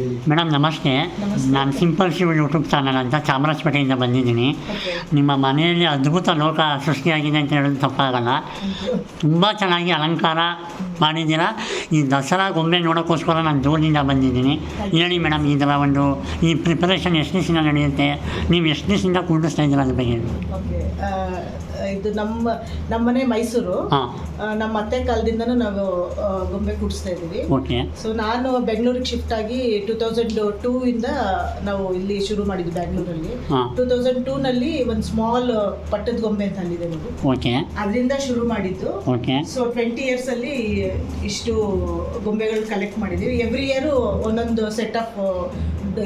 Madam ನಮಸ್ತೆ. ನಾನು simple Shiva YouTube channel ಅಂತ ಚಾಮರಾಜಪೇಟೆಯಿಂದ ಬಂದಿದ್ದೀನಿ. ನಿಮ್ಮ ಮನೆಯಲ್ಲಿ ಅದ್ಭುತ ಲೋಕ ಸೃಷ್ಟಿಯಾಗಿದೆ ಅಂತ ಹೇಳೋದು ತಪ್ಪಾಗಲ್ಲ. ತುಂಬ ಚೆನ್ನಾಗಿ ಅಲಂಕಾರ ಮಾಡಿದ್ದೀರಾ. ಈ ದಸರಾ ಗೊಂಬೆ ನೋಡೋಕ್ಕೋಸ್ಕರ ನಾನು ದೂರದಿಂದ ಬಂದಿದ್ದೀನಿ. ಹೇಳಿ ಮೇಡಮ್ ಈ ಥರ ಒಂದು ಈ ಪ್ರಿಪರೇಷನ್ ಎಷ್ಟು ದಿವಸ ನಡೆಯುತ್ತೆ ನೀವು ಎಷ್ಟು ದಿವಸದಿಂದ ಕೂಡಿಸ್ತಾ ಇದ್ದೀರ ಅದ್ರ ಬಗ್ಗೆ ಇದು ನಮ್ಮ ನಮ್ಮನೆ ಮೈಸೂರು. ನಮ್ಮ ಅತ್ತೆ ಕಾಲದಿಂದನೂ ನಾವು ಗೊಂಬೆ ಕೂಡಿಸ್ತಾ ಇದ್ದೀವಿ. ಓಕೆ. ಸೊ ನಾನು ಬೆಂಗಳೂರಿಗೆ ಶಿಫ್ಟ್ ಆಗಿ ಟೂ ತೌಸಂಡ್ ಟೂ ಇಂದ ನಾವು ಇಲ್ಲಿ ಶುರು ಮಾಡಿದ್ವಿ ಬ್ಯಾಂಗ್ಳೂರಲ್ಲಿ ಟೂ ತೌಸಂಡ್ ಟೂನಲ್ಲಿ ಒಂದು ಸ್ಮಾಲ್ ಪಟ್ಟದ ಗೊಂಬೆ ಅಂತ ಅಲ್ಲಿದೆ ನಾವು ಓಕೆ. ಅದರಿಂದ ಶುರು ಮಾಡಿದ್ದು. ಓಕೆ. ಸೊ ಟ್ವೆಂಟಿ ಇಯರ್ಸ್ ಅಲ್ಲಿ ಇಷ್ಟು ಗೊಂಬೆಗಳು ಕಲೆಕ್ಟ್ ಮಾಡಿದ್ದೀವಿ. ಎವ್ರಿ ಇಯರು ಒಂದೊಂದು ಸೆಟ್ ಆಫ್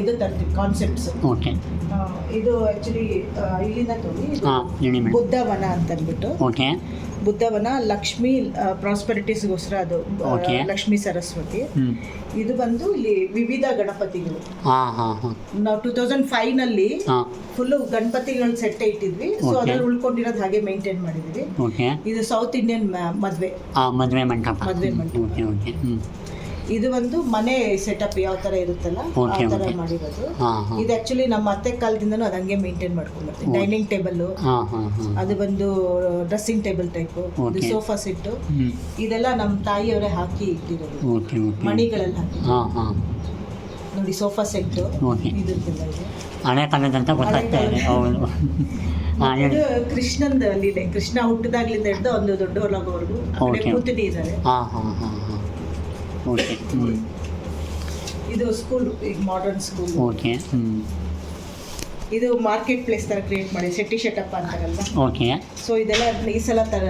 ಇದು ತರ್ತೀವಿ ಕಾನ್ಸೆಪ್ಟ್ಸ್ ಓಕೆ ಇದು ಆಕ್ಚುಲಿ ಇಲ್ಲಿಂದ ತೋರಿ ಬುದ್ಧವನ ಅಂತ ಅಂದ್ಬಿಟ್ಟು ಓಕೆ. ಬುದ್ಧವನ ಲಕ್ಷ್ಮಿ ಪ್ರಾಸ್ಪೆರಿಟೀಸ್ಗೋಸ್ಕರ ಅದು ಲಕ್ಷ್ಮಿ ಸರಸ್ವತಿ. ಇದು ಬಂದು ಇಲ್ಲಿ ವಿವಿಧ ಗಣಪತಿಗಳು. ನಾವು ಟೂ ತೌಸಂಡ್ ಫೈವ್ನಲ್ಲಿ ಫುಲ್ ಗಣಪತಿಗಳ ಸೆಟ್ ಇಟ್ಟಿದ್ವಿ. ಸೊ. ಅದ್ರಲ್ಲಿ ಉಳ್ಕೊಂಡಿರೋದ್ ಹಾಗೆ ಮೇಂಟೈನ್ ಮಾಡಿದ್ವಿ ಇದು ಸೌತ್ ಇಂಡಿಯನ್ ಮದ್ವೆ. ಮದ್ವೆ ಮದುವೆ ಮಂಟಪ. ಮದ್ವೆ ಮಂಟಪ. ಇದು ಒಂದು ಮನೆ ಸೆಟಪ್ ಯಾವ ತರ ಇರುತ್ತಲ್ಲ ಆ Okay, okay. ಮಾಡಿರೋದು. ಹಾಂ ಹಾಂ. ಇದು ಆಕ್ಚುಲಿ ನಮ್ಮ ಅತ್ತೆ ಕಾಲದಿಂದನೂ ಅದು ಹಂಗೆ ಮೇಂಟೈನ್ ಮಾಡ್ಕೊಂಡ್ಬರ್ತೀವಿ Okay. ಡೈನಿಂಗ್ ಟೇಬಲ್ ಹಾಂ ಹಾಂ ಹಾಂ. ಅದು ಬಂದು dressing table type Okay. Sofa set ಇದೆಲ್ಲ ನಮ್ಮ ತಾಯಿಯವರೇ ಹಾಕಿ ಇಟ್ಟಿರೋದು. ಓಕೆ ಓಕೆ ಮಣಿಗಳೆಲ್ಲ ಹಾಕಿ. ಹಾಂ ಹಾಂ. ನೋಡಿ ಸೋಫಾ ಸೆಟ್ ಓಕೆ ಇದ್ರದ್ದೆಲ್ಲ ಇದೆ. ಹಳೆ ಕಾಲದಂತ ಗೊತ್ತಾಗ್ತಾ ಇದೆ. ಹೌದು. ಹಾಂ ಹೇಳಿ. ಇದು ಕೃಷ್ಣಂದ ಅಲ್ಲಿದೆ. ಕೃಷ್ಣ ಹುಟ್ಟಿದಾಗ್ಲಿಂದ ಹಿಡಿದು ಒಂದು ದೊಡ್ಡವರಾಗೋವರೆಗೂ Okay. ಕೂತಿನಿ ಇದ್ದಾರೆ. ಹಾಂ ಹಾಂ ಹಾಂ ಹಾಂ. ಓಕೆ ಹ್ಞೂ ಇದು ಸ್ಕೂಲ್ ಈಗ ಮಾಡರ್ನ್ ಸ್ಕೂಲ್ ಓಕೆ ಹ್ಞೂ ಇದು ಮಾರ್ಕೆಟ್ ಪ್ಲೇಸ್ ತರ ಕ್ರಿಯೇಟ್ ಮಾಡಿ ಶೆಟ್ಟಿ ಶೆಟ್ಟಪ್ಪ ಅಂತಾರಲ್ವಾ? ಓಕೆ ಸೊ ಇದೆಲ್ಲ ಈ ಸಲ ತರ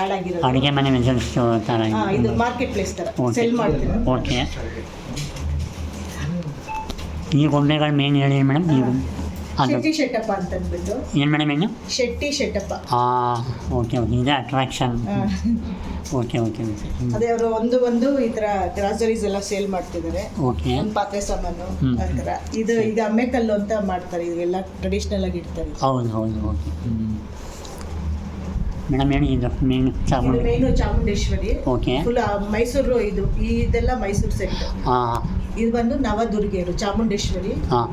ಆಡ್ ಆಗಿರೋದು. ಅಡುಗೆ ಮನೆ ಮೆಜರ್ಸ್ ಥರ ಹಾ ಇದು. ಮಾರ್ಕೆಟ್ ಪ್ಲೇಸ್ ತರ. ಸೆಲ್ ಮಾಡ್ತೀರಾ? ಓಕೆ ಈ ಗೊಂಬೆಗಳ ಮೇನ್ ಹೇಳಿ ಮೇಡಮ್ ನೀವು ಅದು ಶೆಟ್ಟಿ ಶೆಟ್ಟಪ್ಪ ಅಂತ ಅಂದ್ಬಿಟ್ಟು ಏನು ಮೇಡಮ್ ಏನು ಶೆಟ್ಟಿ ಶೆಟ್ಟಪ್ಪ. ಹಾಂ ಓಕೆ ಓಕೆ ಇದೆ ಅಟ್ರಾಕ್ಷನ್ ಓಕೆ ಓಕೆ ಓಕೆ ಅದೇ ಅವರು ಒಂದು ಒಂದು ಈ ತರ ಗ್ರಾಸರೀಸ್ ಎಲ್ಲ ಸೇಲ್ ಮಾಡ್ತಿದ್ದಾರೆ ಓಕೆ ಒಂದು ಪಾತ್ರೆ ಸಾಮಾನು. ಆ ಥರ ಇದು ಈಗ ಅಮ್ಮೆಕಲ್ಲು ಅಂತ ಮಾಡ್ತಾರೆ ಇದೆಲ್ಲ ಟ್ರೆಡಿಷ್ನಲ್ ಆಗಿ ಇಡ್ತಾರೆ. ಹೌದು ಹೌದು ಓಕೆ ಮೇಡಮ್ ಹೇಳಿ ಇದು main Chamundi. Main Chamundeshwari. Okay full Mysuru ಇದು ಇದೆಲ್ಲ ಮೈಸೂರು ಸೆಟ್ ಹಾಂ. ಇದು ಬಂದು ನವದುರ್ಗೆಯರು ಚಾಮುಂಡೇಶ್ವರಿ. ಹಾಂ.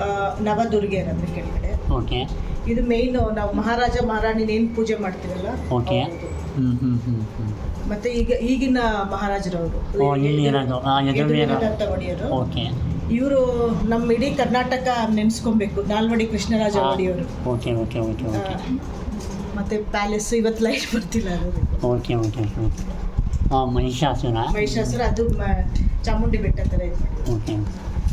ಆ, ನವದುರ್ಗೆಯರು ಅಂದ್ರೆ ಕೆಳಗಡೆ. ಓಕೆ. ಇದು ಮೇನ್ ನಾವು ಮಹಾರಾಜ ಮಹಾರಾಣಿನ ಏನ್ ಪೂಜೆ ಮಾಡ್ತೀವಲ್ಲ? ಓಕೆ. ಅವ್ರದ್ದು. ಹ್ಮ್ ಹ್ಮ್ ಮತ್ತೆ ಈಗ ಈಗಿನ ಮಹಾರಾಜರವರು. ಓ ಇಲ್ಲಿ ಇರೋದು ಹಾಂ ಎದುರು ಇರೋದು ಯದುವೀರ ಒಡೆಯರು ಓಕೆ. ಇವರು ನಮ್ಮ ಇಡೀ ಕರ್ನಾಟಕ ನೆನೆಸ್ಕೊಬೇಕು. ನಾಲ್ವಡಿ ಕೃಷ್ಣರಾಜ ಒಡೆಯವರು ಓಕೆ ಓಕೆ ಓಕೆ ಆ, ಓಕೆ. ಮತ್ತೆ ಪ್ಯಾಲೇಸ್ ಇವತ್ತು ಲೈಟ್ ಬರ್ತಿಲ್ಲ ಅದು ಓಕೆ ಓಕೆ ಓಕೆ ಹಾಂ ಮಹಿಷಾಸುರ. ಮಹಿಷಾಸುರ ಅದು ಮ- ಚಾಮುಂಡಿ ಬೆಟ್ಟ ಥರ ಇದೆ ಓಕೆ.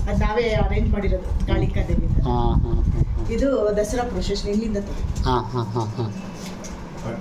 ಅದು ನಾವೇ ಅರೇಂಜ್ ಮಾಡಿರೋದು ಕಾಳಿಕಾ ದೇವಿ ಹಾಂ ಹಾಂ ಹಾಂ ಇದು ದಸರಾ ಪ್ರೊಸೆಷನ್ ಇಲ್ಲಿಂದ ಹಾ ಹಾ ಹಾಂ ಹಾಂ. ಹಾಂ